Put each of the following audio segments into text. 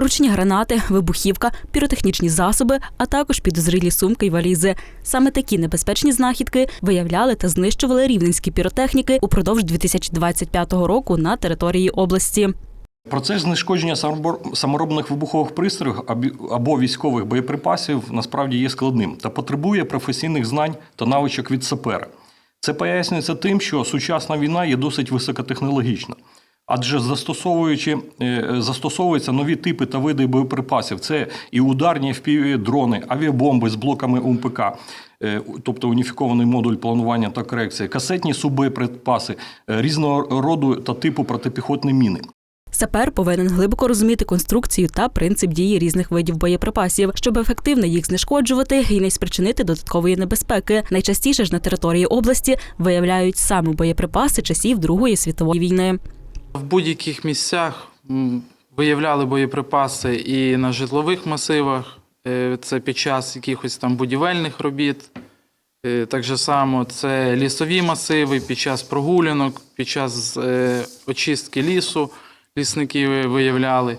ручні гранати, вибухівка, піротехнічні засоби, а також підозрілі сумки й валізи. Саме такі небезпечні знахідки виявляли та знищували рівненські піротехніки упродовж 2025 року на території області. Процес знешкодження саморобних вибухових пристроїв або військових боєприпасів насправді є складним та потребує професійних знань та навичок від сапера. Це пояснюється тим, що сучасна війна є досить високотехнологічна. Адже застосовуючи, е, застосовуються нові типи та види боєприпасів. Це і ударні FPV дрони, авіабомби з блоками УМПК, е, тобто уніфікований модуль планування та корекції, касетні субоєприпаси е, різного роду та типу протипіхотні міни. Сапер повинен глибоко розуміти конструкцію та принцип дії різних видів боєприпасів, щоб ефективно їх знешкоджувати і не спричинити додаткової небезпеки. Найчастіше ж на території області виявляють саме боєприпаси часів Другої світової війни. В будь-яких місцях виявляли боєприпаси і на житлових масивах, е, це під час якихось там будівельних робіт. Е, Так же само це лісові масиви під час прогулянок, під час е, очистки лісу лісники виявляли.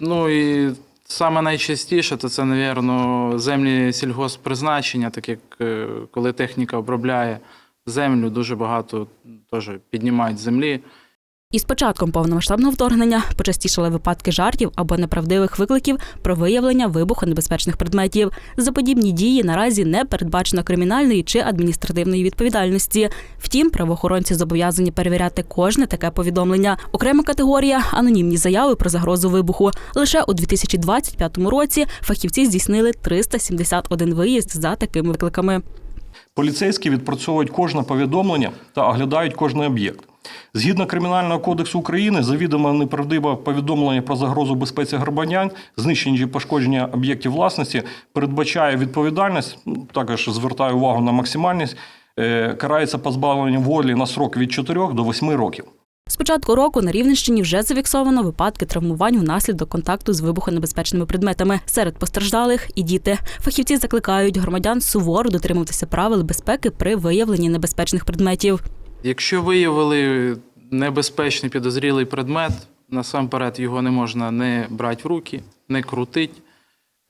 Ну і саме найчастіше то це, напевно, землі сільгосппризначення, так як коли техніка обробляє землю, дуже багато теж піднімають землі. І з початком повномасштабного вторгнення почастішали випадки жартів або неправдивих викликів про виявлення вибухонебезпечних предметів. За подібні дії наразі не передбачено кримінальної чи адміністративної відповідальності. Втім, правоохоронці зобов'язані перевіряти кожне таке повідомлення. Окрема категорія анонімні заяви про загрозу вибуху. Лише у 2025 році фахівці здійснили 371 виїзд за такими викликами. Поліцейські відпрацьовують кожне повідомлення та оглядають кожен об'єкт. Згідно Кримінального кодексу України, завідомо неправдиве повідомлення про загрозу безпеці громадян, знищення чи пошкодження об'єктів власності передбачає відповідальність. ну, Також звертаю увагу на максимальність. е, Карається позбавленням волі на срок від 4 до 8 років. З початку року на Рівненщині вже зафіксовано випадки травмувань внаслідок контакту з вибухонебезпечними предметами. Серед постраждалих і діти. Фахівці закликають громадян суворо дотримуватися правил безпеки при виявленні небезпечних предметів. Якщо виявили небезпечний підозрілий предмет, насамперед його не можна не брати в руки, не крутити.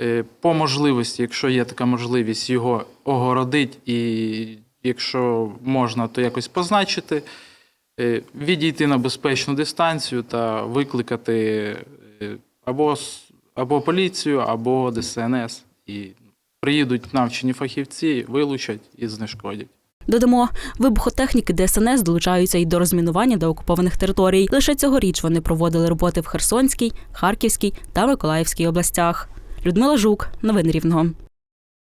Е, По можливості, якщо є така можливість, його огородити і якщо можна, то якось позначити, Е, відійти на безпечну дистанцію та викликати е, або, або поліцію, або ДСНС. І приїдуть навчені фахівці, вилучать і знешкодять. Додамо, вибухотехніки ДСНС долучаються й до розмінування деокупованих територій. Лише цьогоріч вони проводили роботи в Херсонській, Харківській та Миколаївській областях. Людмила Жук, новини Рівного.